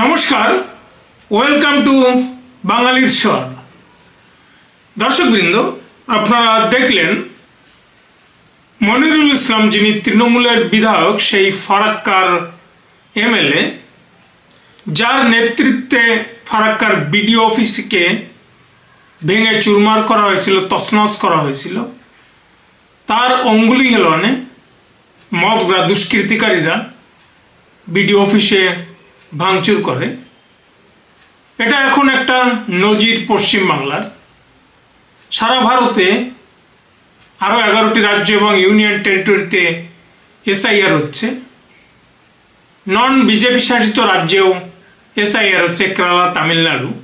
নমস্কার welcome to বাঙালির স্বর দর্শকবৃন্দ, আপনারা দেখলেন মনিরুল ইসলাম যিনি তৃণমূলের বিধায়ক, সেই ফারাক্কার এমএলএ, যার নেতৃত্বে ফারাক্কার বিডিও অফিসকে ভেঙে চুরমার করা হয়েছিল, তছনছ করা হয়েছিল। তার অঙ্গুলি হেলনে মবরা দুষ্কৃতিকারীরা বিডিও অফিসে ভাঙচুর করে। এটা এখন একটা নজির পশ্চিমবাংলার সারা ভারতে আরও এগারোটি রাজ্য এবং ইউনিয়ন টেরিটরিতে এসআইআর হচ্ছে। নন বিজেপি শাসিত রাজ্যেও এসআইআর হচ্ছে কেরালা, তামিলনাড়ু।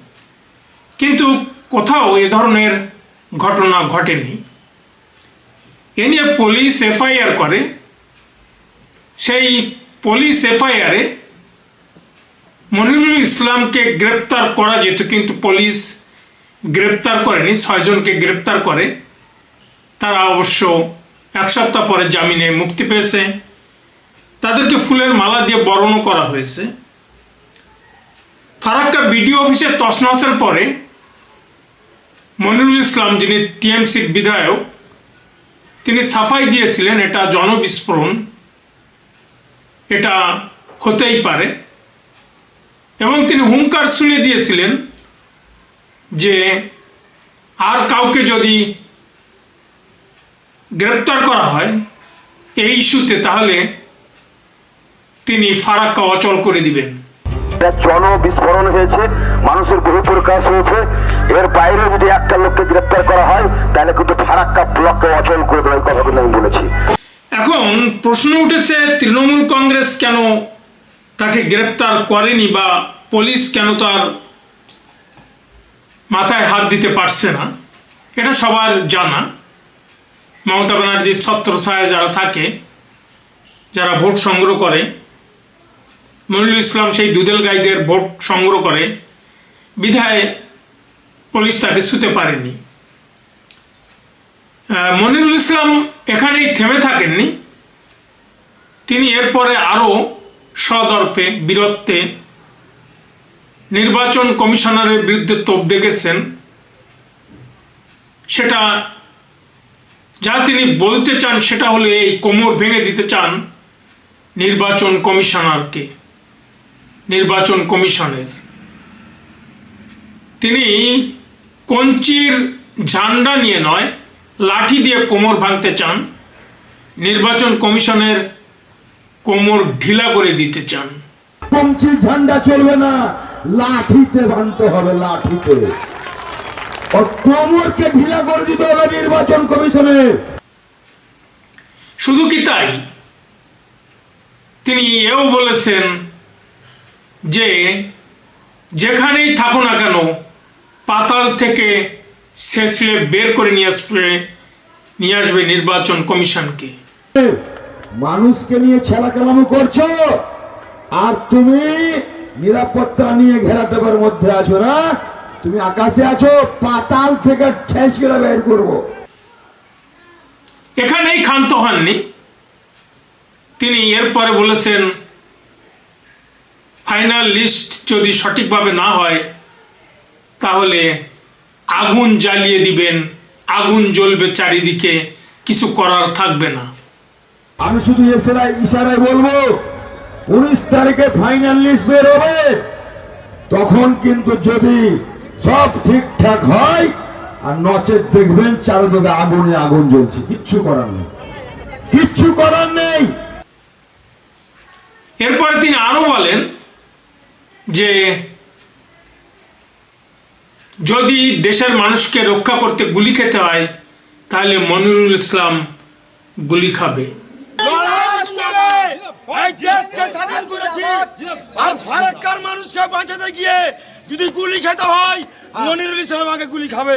কিন্তু কোথাও এ ধরনের ঘটনা ঘটেনি। এ নিয়ে পুলিশ এফআইআর করে। সেই পুলিশ এফআইআরে মনিরুল ইসলামকে গ্রেপ্তার করা যেত কিন্তু পুলিশ গ্রেপ্তার করেনি, ছয়জনকে গ্রেপ্তার করে। তারা অবশ্য এক সপ্তাহ পরে জামিনে মুক্তি পেয়েছে। তাদেরকে ফুলের মালা দিয়ে বরণও করা হয়েছে। ফারাক্কা বিডিও অফিসে তছনছের পরে মনিরুল ইসলাম, যিনি টিএমসির বিধায়ক, তিনি সাফাই দিয়েছিলেন, এটা জনবিস্ফোরণ। এটা হতেই পারে। এবং তিনি হুঙ্কার শুনে দিয়েছিলেন যে আর কাউকে যদি গ্রেপ্তার করা হয় এই ইস্যুতে তাহলে তিনি ফারাক্কা অচল করে দিবেন। জন বিস্ফোরণ হয়েছে মানুষের বহু প্রকাশ হয়েছে। এর বাইরে যদি একটা লোককে গ্রেপ্তার করা হয় তাহলে কিন্তু ফারাক্কা ব্লককে অচল করে দেওয়ার কথা আমি বলেছি। এখন প্রশ্ন উঠেছে তৃণমূল কংগ্রেস কেন তাকে গ্রেপ্তার করেনি বা পুলিশ কেন তার মাথায় হাত দিতে পারছে না, এটা সবার জানা। মমতা ব্যানার্জির ছত্রছায়া যারা থাকে, যারা ভোট সংগ্রহ করে, মনিরুল ইসলাম সেই দুদেল গাইদের ভোট সংগ্রহ করে, বিধায় পুলিশ তাকে শুতে পারেনি। মনিরুল ইসলাম এখানেই থেমে থাকেননি। তিনি এরপরে আরও সদর্পে বীরত্বে নির্বাচন কমিশনারের বিরুদ্ধে তোপ দেখেছেন। সেটা যা তিনি বলতে চান, সেটা হলে এই কোমর ভেঙে দিতে চান নির্বাচন কমিশনারকে, নির্বাচন কমিশনের। তিনি কঞ্চির ঝান্ডা নিয়ে নয়, লাঠি দিয়ে কোমর ভাঙতে চান। নির্বাচন কমিশনের কোমর ঢিলা করে দিতে চান। পঞ্চির ঝান্ডা চলবে না লাঠিতে বানতে হবে লাঠিতে। কোমরকে ঢিলা করে দিতে হবে নির্বাচন কমিশনে। শুধু কি তাই? তিনি এও বলেছেন যে যেখানেই থাকো না কেন পাতাল থেকে শেষলে বের করে নিয়ে আসবে নিয়ে আসবে নির্বাচন কমিশনকে। মানুষকে নিয়ে ছেলা কালামো করছ? আর তুমি নিরাপত্তা নিয়ে ঘেরাটেবার মধ্যে আছো না? তুমি আকাশে আছো, পাতাল থেকে ছেঁচড়ে বের করব। এখানেই ক্ষান্ত হননি। তিনি এরপরে বলেছেন, ফাইনাল লিস্ট যদি সঠিকভাবে না হয়, তাহলে আগুন জ্বালিয়ে দিবেন, আগুন জ্বলবে চারিদিকে, কিছু করার থাকবে না। আমি শুধু ইশারায় ইশারায় বলব, উনিশ তারিখে ফাইনাল লিস্ট বের হবে। তখন কিন্তু যদি সব ঠিকঠাক হয়, আর নচেত দেখবেন চারদিকে আগুনে আগুন জ্বলছে। কিচ্ছু করার নেই। কিচ্ছু করার নেই। এরপরে তিনি আরও বলেন যে, যদি দেশের মানুষকে রক্ষা করতে গুলি খেতে হয়, তাহলে মনিরুল ইসলাম গুলি খাবে। এই দেশকে স্বাধীন করেছি। আর ফারাক্কার মানুষকে বাঁচাতে গিয়ে যদি গুলি খেতে হয় মনিরুল ইসলাম আগে গুলি খাবে।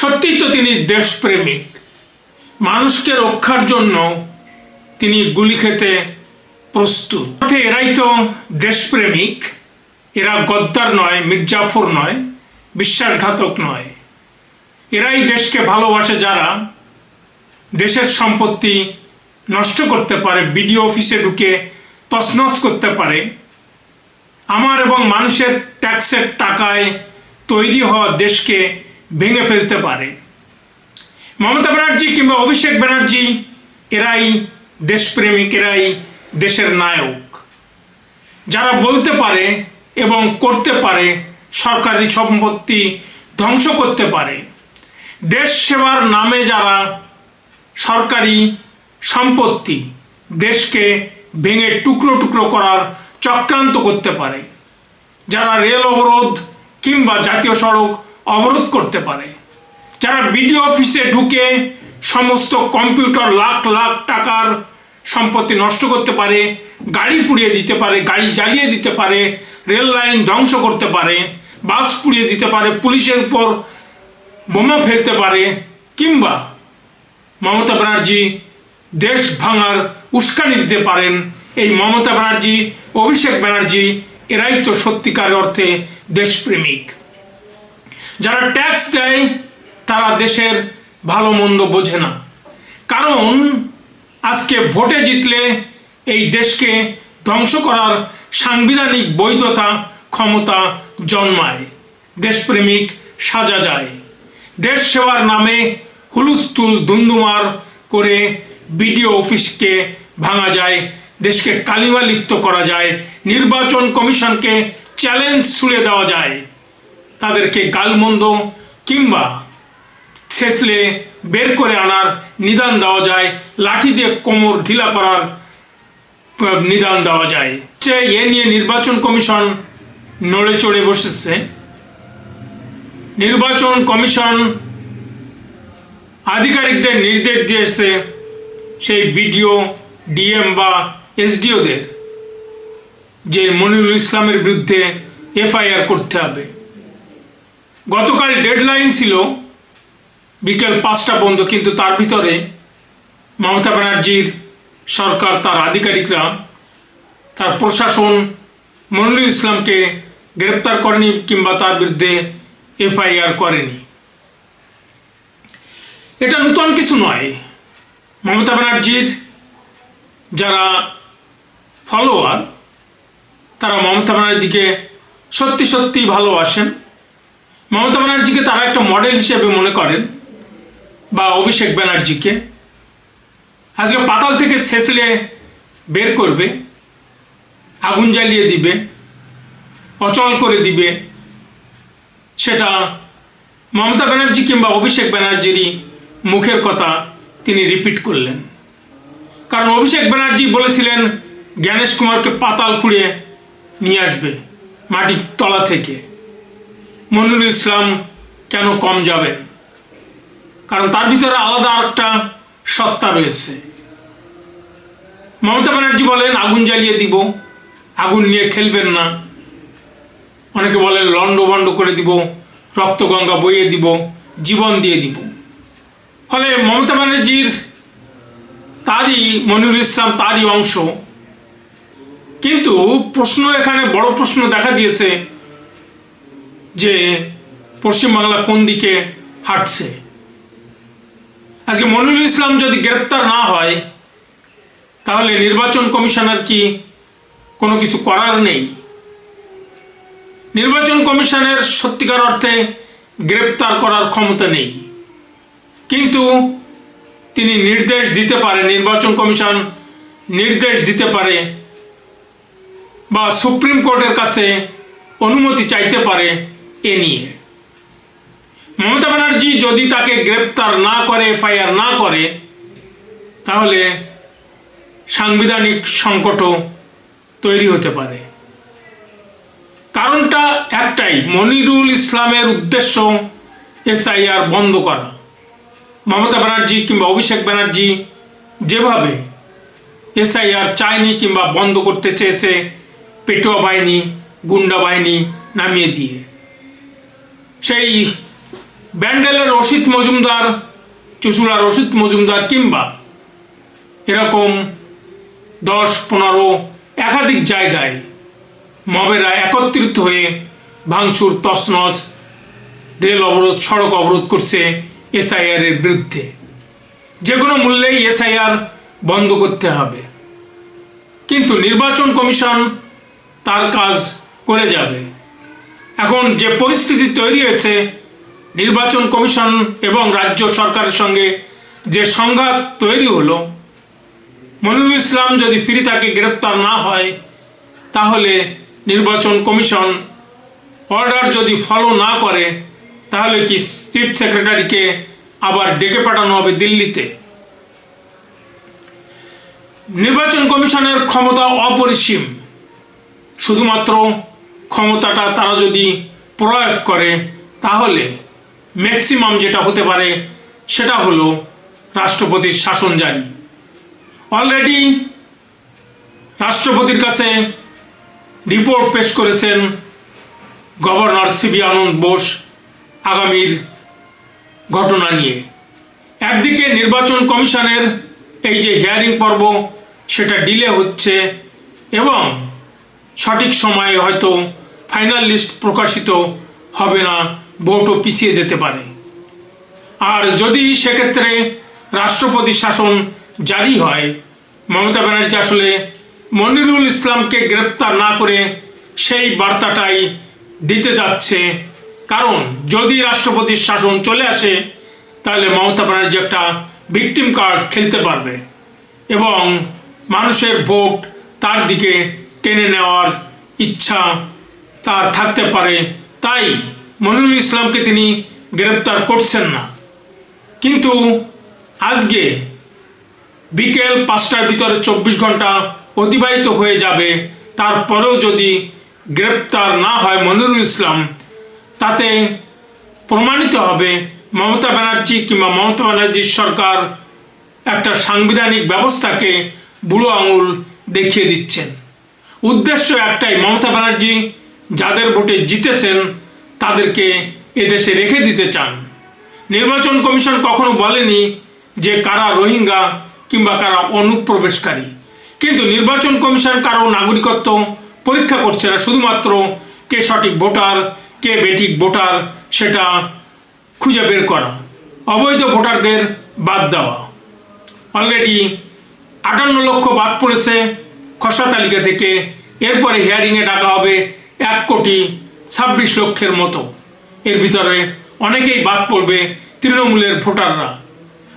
সত্যিই তো তিনি দেশপ্রেমিক। মানুষকে রক্ষার জন্য তিনি গুলি খেতে প্রস্তুত। এরাই তো দেশপ্রেমিক। এরা গদ্দার নয় মির্জাফর নয় বিশ্বাসঘাতক নয়। এরাই দেশকে ভালোবাসে যারা দেশের সম্পত্তি নষ্ট করতে পারে, বিডিও অফিসে ঢুকে তছনছ করতে পারে। আমার এবং মানুষের ট্যাক্সের টাকায় তৈরি হওয়া দেশকে ভেঙে ফেলতে পারে। মমতা ব্যানার্জি কিংবা অভিষেক ব্যানার্জি, এরাই দেশপ্রেমিক, এরাই দেশের নায়ক। যারা বলতে পারে এবং করতে পারে, সরকারি সম্পত্তি ধ্বংস করতে পারে। দেশ সেবার নামে যারা সরকারি সম্পত্তি দেশকে ভেঙে টুকরো টুকরো করার চক্রান্ত করতে পারে, যারা রেল অবরোধ কিংবা জাতীয় সড়ক অবরোধ করতে পারে, যারা বিডিও অফিসে ঢুকে সমস্ত কম্পিউটার লাখ লাখ টাকার সম্পত্তি নষ্ট করতে পারে, গাড়ি পুড়িয়ে দিতে পারে, গাড়ি জ্বালিয়ে দিতে পারে, রেল লাইন ধ্বংস করতে পারে, বাস পুড়িয়ে দিতে পারে, পুলিশের উপর বোমা ফেলতে পারে কিংবা মমতা ব্যানার্জি দেশ ভাঙার উস্কানি দিতে পারেন। এই মমতা ব্যানার্জি, অভিষেক ব্যানার্জি, এরাই তো সত্যিকার অর্থে দেশপ্রেমিক। যারা ট্যাক্স দেয়, তারা দেশের ভালো মন্দ বোঝে না। কারণ, আজকে ভোটে জিতলে এই দেশকে ধ্বংস করার সাংবিধানিক বৈধতা ক্ষমতা জন্মায়। দেশপ্রেমিক সাজা যায়। দেশ সেবার নামে হুলুস্থুল দুন্দুমার করে বিডিও অফিসকে ভাঙা যায়, দেশকে কালিমা লিপ্ত করা যায়, নির্বাচন কমিশনকে চ্যালেঞ্জ ছুড়ে দেওয়া যায়। তাদেরকে গালমন্দ কিংবা ছেসলে বের করে আনার নিদান দেওয়া যায়, লাঠি দিয়ে কোমর ঢিলা করার নিদান দেওয়া যায়। সে এ নিয়ে নির্বাচন কমিশন নড়ে চড়ে বসেছে। নির্বাচন কমিশন আধিকারিকদের নির্দেশ দিয়েছে সেই বিডিও, ডিএম বা এসডিওদের, যে মনিরুল ইসলামের বিরুদ্ধে এফআইআর করতে হবে। গতকাল ডেডলাইন ছিল বিকেল পাঁচটা পর্যন্ত, কিন্তু তার ভিতরে মমতা ব্যানার্জির সরকার, তার আধিকারিকরা, তার প্রশাসন মনিরুল ইসলামকে গ্রেপ্তার করেনি কিংবা তার বিরুদ্ধে এফআইআর করেনি। এটা নূতন কিছু নয়। মমতা ব্যানার্জির যারা ফলোয়ার তারা মমতা ব্যানার্জিকে সত্যি সত্যি ভালোবাসেন। মমতা ব্যানার্জিকে তারা একটা মডেল হিসেবে মনে করেন, বা অভিষেক ব্যানার্জিকে। আজকে পাতাল থেকে শেষলে বের করবে, আগুন জ্বালিয়ে দিবে, অচল করে দিবে, সেটা মমতা ব্যানার্জি কিংবা অভিষেক ব্যানার্জিরই মুখের কথা। তিনি রিপিট করলেন। কারণ অভিষেক ব্যানার্জি বলেছিলেন, জ্ঞানেশ কুমারকে পাতাল খুঁড়ে নিয়ে আসবে মাটির তলা থেকে। মনিরুল ইসলাম কেন কম যাবেন? কারণ তার ভিতরে আলাদা একটা সত্তা রয়েছে। মমতা ব্যানার্জি বলেন, আগুন জ্বালিয়ে দিব, আগুন নিয়ে খেলবেন না। অনেকে বলেন লন্ড করে দিব, রক্তগঙ্গা বইয়ে দিব, জীবন দিয়ে দিব। ফলে মমতা ব্যানার্জির তারই মনিরুল ইসলাম তারই অংশ। কিন্তু প্রশ্ন এখানে, বড় প্রশ্ন দেখা দিয়েছে যে পশ্চিমবাংলা কোন দিকে হাঁটছে। আজকে মনিরুল ইসলাম যদি গ্রেপ্তার না হয়, তাহলে নির্বাচন কমিশনার কি কোনো কিছু করার নেই? নির্বাচন কমিশনের সত্যিকার অর্থে গ্রেপ্তার করার ক্ষমতা নেই। কিন্তু তিনি নির্দেশ দিতে পারে, নির্বাচন কমিশন নির্দেশ দিতে পারে বা সুপ্রিম কোর্টের কাছে অনুমতি চাইতে পারে এ নিয়ে। মমতা ব্যানার্জি যদি তাকে গ্রেপ্তার না করে, এফআইআর না করে, তাহলে সাংবিধানিক সংকটও তৈরি হতে পারে। কারণটা একটাই, মনিরুল ইসলামের উদ্দেশ্য এসআইআর বন্ধ করা। মমতা ব্যানার্জি কিংবা অভিষেক ব্যানার্জি যেভাবে এসআইআর চায়নি কিংবা বন্ধ করতে চেয়েছে, পেটোয়া বাহিনী, গুন্ডা বাহিনী নামিয়ে দিয়ে। সেই ব্যান্ডেলের রশিদ মজুমদার চুচুড়ার রশিদ মজুমদার কিংবা এরকম দশ, পনেরো একাধিক জায়গায় মবেরা একত্রিত হয়ে ভাঙচুর, তছনছ, রেল অবরোধ, সড়ক অবরোধ করছে এসআইআর এর বিরুদ্ধে। যে কোনো মূল্যেই এসআইআর বন্ধ করতে হবে। কিন্তু নির্বাচন কমিশন তার কাজ করে যাবে। এখন যে পরিস্থিতি তৈরি হয়েছে, নির্বাচন কমিশন এবং রাজ্য সরকারের সঙ্গে যে সংঘাত তৈরি হলো, মনিরুল ইসলাম যদি ফিরে তাকে গ্রেপ্তার না হয়, তাহলে নির্বাচন কমিশন অর্ডার যদি ফলো না করে তাহলে কি চিফ সেক্রেটারিকে আবার ডেকে পাঠানো হবে দিল্লিতে? নির্বাচন কমিশনের ক্ষমতা অপরিসীম। শুধুমাত্র ক্ষমতাটা তারা যদি প্রয়োগ করে, তাহলে ম্যাক্সিমাম যেটা হতে পারে, সেটা হলো রাষ্ট্রপতির শাসন জারি। অলরেডি রাষ্ট্রপতির কাছে রিপোর্ট পেশ করেছেন গভর্নর সিবি আনন্দ বোস। আগামীর ঘটনা নিয়ে। একদিকে নির্বাচন কমিশনের এই যে হিয়ারিং পর্ব, সেটা ডিলে হচ্ছে এবং সঠিক সময়ে হয়তো ফাইনাল লিস্ট প্রকাশিত হবে না ভোটও পিছিয়ে যেতে পারে। আর যদি সেক্ষেত্রে রাষ্ট্রপতি শাসন জারি হয়, মমতা ব্যানার্জি আসলে মনিরুল ইসলামকে গ্রেপ্তার না করে সেই বার্তাটাই দিতে যাচ্ছে কারণ যদি রাষ্ট্রপতির শাসন চলে আসে, তাহলে মমতা ব্যানার্জি একটা ভিকটিম কার্ড খেলতে পারবে। এবং মানুষের ভোট তার দিকে টেনে নেওয়ার ইচ্ছা তার থাকতে পারে। তাই মনিরুল ইসলামকে তিনি গ্রেপ্তার করছেন না। কিন্তু আজকে বিকেল পাঁচটার ভিতরে চব্বিশ ঘণ্টা অতিবাহিত হয়ে যাবে। তারপরেও যদি গ্রেপ্তার না হয় মনিরুল ইসলাম তাতে প্রমাণিত হবে মমতা ব্যানার্জি কিংবা মমতা ব্যানার্জির সরকার একটা সাংবিধানিক ব্যবস্থাকে বুড়ো আঙুল দেখিয়ে দিচ্ছেন। উদ্দেশ্য একটাই, মমতা ব্যানার্জি যাদের ভোটে জিতেছেন তাদেরকে এদেশে রেখে দিতে চান। নির্বাচন কমিশন কখনো বলেনি যে কারা রোহিঙ্গা কিংবা কারা অনুপ্রবেশকারী। কিন্তু নির্বাচন কমিশন কারও নাগরিকত্ব পরীক্ষা করছে না, শুধুমাত্র কে সঠিক ভোটার কে বেটিক ভোটার সেটা খুঁজে বের করা। অবৈধ ভোটারদের বাদ দেওয়া। অলরেডি আটান্ন লক্ষ বাদ পড়েছে খসড়া তালিকা থেকে। এরপরে হিয়ারিংয়ে ডাকা হবে এক কোটি ছাব্বিশ লক্ষের মতো। এর ভিতরে অনেকেই বাদ পড়বে তৃণমূলের ভোটাররা।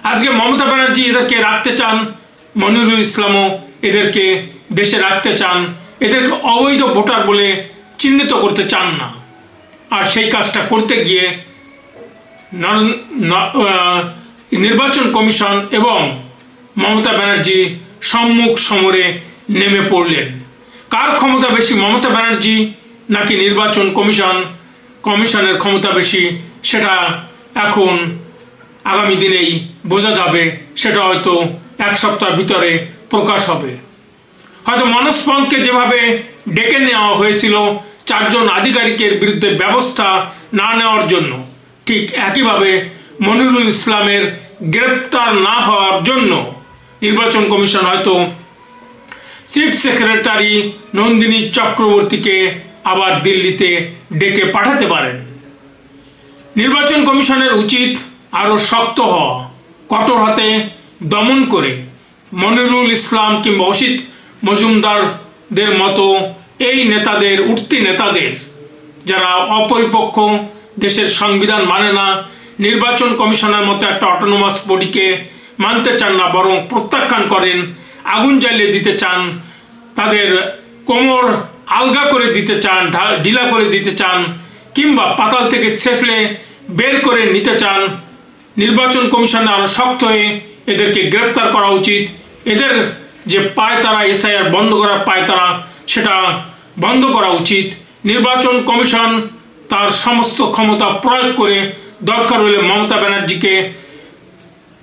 আজকে মমতা ব্যানার্জি এদেরকে রাখতে চান, মনিরুল ইসলামও এদেরকে দেশে রাখতে চান। এদেরকে অবৈধ ভোটার বলে চিহ্নিত করতে চান না। আর সেই কাজটা করতে গিয়ে নর- নির্বাচন কমিশন এবং মমতা ব্যানার্জি সম্মুখ সমরে নেমে পড়লেন। কার ক্ষমতা বেশি, মমতা ব্যানার্জি নাকি নির্বাচন কমিশন? কমিশনের ক্ষমতা বেশি, সেটা এখন আগামী দিনেই বোঝা যাবে, সেটা হয়তো এক সপ্তাহের ভিতরে প্রকাশ হবে। হয়তো মনোজ পন্থকে যেভাবে ডেকে নেওয়া হয়েছিল চারজন আধিকারিকের বিরুদ্ধে ব্যবস্থা না নেওয়ার জন্য। ঠিক একইভাবে মনিরুল ইসলামের গ্রেপ্তার না হওয়ার জন্য নির্বাচন কমিশন হয়তো চিফ সেক্রেটারি নন্দিনী চক্রবর্তীকে আবার দিল্লিতে ডেকে পাঠাতে পারেন। নির্বাচন কমিশনের উচিত আরও শক্ত হওয়া, কঠোর হাতে দমন করে মনিরুল ইসলাম কিংবা অসিত মজুমদারদের মতো এই নেতাদের, উঠতি নেতাদের, যারা অপরিপক্ষ দেশের সংবিধান মানে না, নির্বাচন কমিশনের মতো একটা অটোনোমাস বডিকে মানতে চান না, বরং প্রত্যাখ্যান করেন, আগুন জ্বালিয়ে দিতে চান, তাদের কোমর আলগা করে দিতে চান ঢিলা করে দিতে চান, কিংবা পাতাল থেকে ছেঁচলে বের করে নিতে চান, নির্বাচন কমিশনে আরও শক্ত হয়ে এদেরকে গ্রেপ্তার করা উচিত। এদের যে পায় তারা এসআইআর বন্ধ করার পায়তারা সেটা বন্ধ করা উচিত। নির্বাচন কমিশন তার সমস্ত ক্ষমতা প্রয়োগ করে দরকার হলে মমতা ব্যানার্জিকে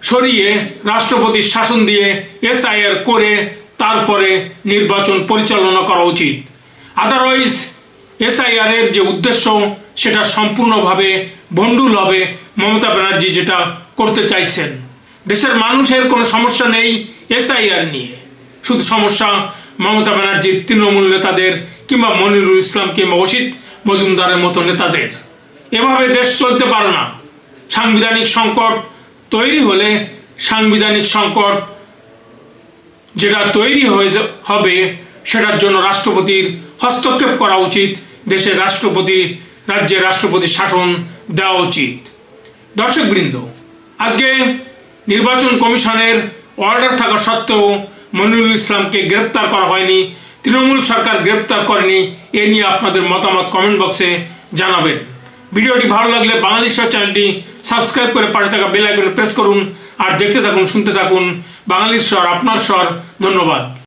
সরিয়ে রাষ্ট্রপতির শাসন দিয়ে এসআইআর করে তারপরে নির্বাচন পরিচালনা করা উচিত। আদারওয়াইজ এসআইআর এর যে উদ্দেশ্য, সেটা সম্পূর্ণভাবে ভণ্ডুল হবে মমতা ব্যানার্জি যেটা করতে চাইছেন। দেশের মানুষের কোনো সমস্যা নেই এসআইআর নিয়ে। শুধু সমস্যা মমতা ব্যানার্জির তৃণমূল নেতাদের কিংবা মনিরুল ইসলাম কিংবা অসিত মজুমদারের মতো নেতাদের। এভাবে দেশ চলতে পারে না। সাংবিধানিক সংকট তৈরি হলে সাংবিধানিক সংকট যেটা তৈরি হয়ে হবে সেটার জন্য রাষ্ট্রপতির হস্তক্ষেপ করা উচিত, দেশের রাষ্ট্রপতি, রাজ্যের রাষ্ট্রপতি শাসন দেওয়া উচিত। দর্শকবৃন্দ, আজকে নির্বাচন কমিশনের অর্ডার থাকা সত্ত্বেও মনিরুল ইসলামকে গ্রেপ্তার করা হয়নি, তৃণমূল সরকার গ্রেপ্তার করেনি, এ নিয়ে আপনাদের মতামত কমেন্ট বক্সে জানাবেন। ভিডিওটি ভালো লাগলে বাংলাদেশ চ্যানেলটি সাবস্ক্রাইব করে পাশে থাকা বেল প্রেস করুন, আর দেখতে থাকুন, শুনতে থাকুন বাঙালির স্বর আপনার স্বর ধন্যবাদ।